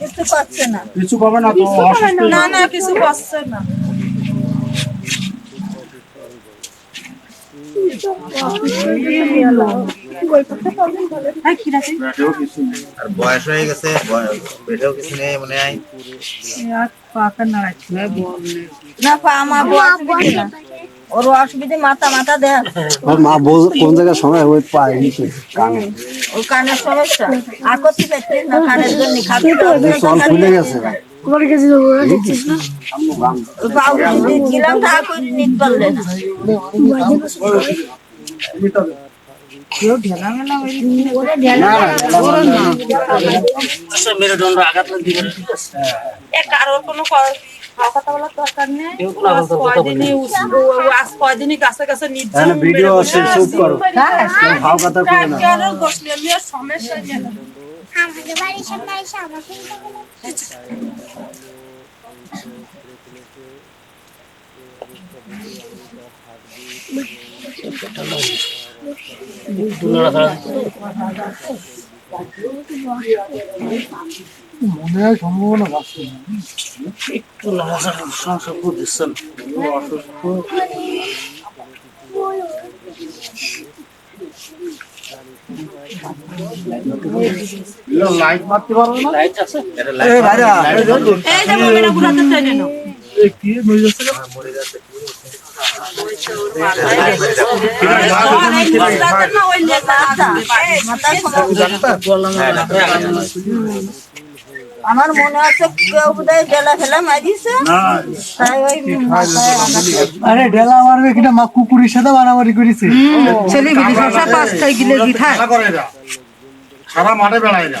কিছু পাচ্ছে না। কিছু পাবে না তো না। না কিছু পাচ্ছে না। আর বয়স হয়ে গেছে বয়স- পেটেও কিছু নেই মনে হয়। না পা আমার না ওর অসুবিধে মাথা মাথা দেয়। আর মা কোন জায়গায় সময় ওই পায় কানে? ওর কানের সমস্যা। আর করতে পারছি না কানের জন্য চল খুলে গেছে। পাউডার দিয়েছিলাম তা করে নিতে পারলে না। এ কারোর কোনো কথা বলার দরকার নেই আজ আজ কয়দিনই গাছে গাছে হ্যাঁ ভিডিও চুপ করো ভাও কথা করে না সমস্যা নেই আমাদের বাড়ির সামনে এসে আমাকে মনে হয় সম্ভাবনা আছে লাইট মারতে পারবে না এটা এ ভাইরা এই যে মমিনা বুড়াতে টেনে নাও এ কি মরে যাচ্ছে কেন? আর আমার মনে আছে কেউ বোধহয় ডেলা ফেলা মারিছে। তাই ওই আরে ঢেলা মারবে কিনা মা কুকুরের সাথে মারামারি করেছে। ছেলে বিড়ি শসা পাঁচ খাই গিলে এরা সারা মাঠে বেড়ায় এরা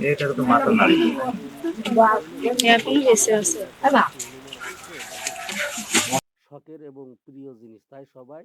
এটা তো মাথা নাড়ি আছে। শখের এবং প্রিয় জিনিস তাই সবাই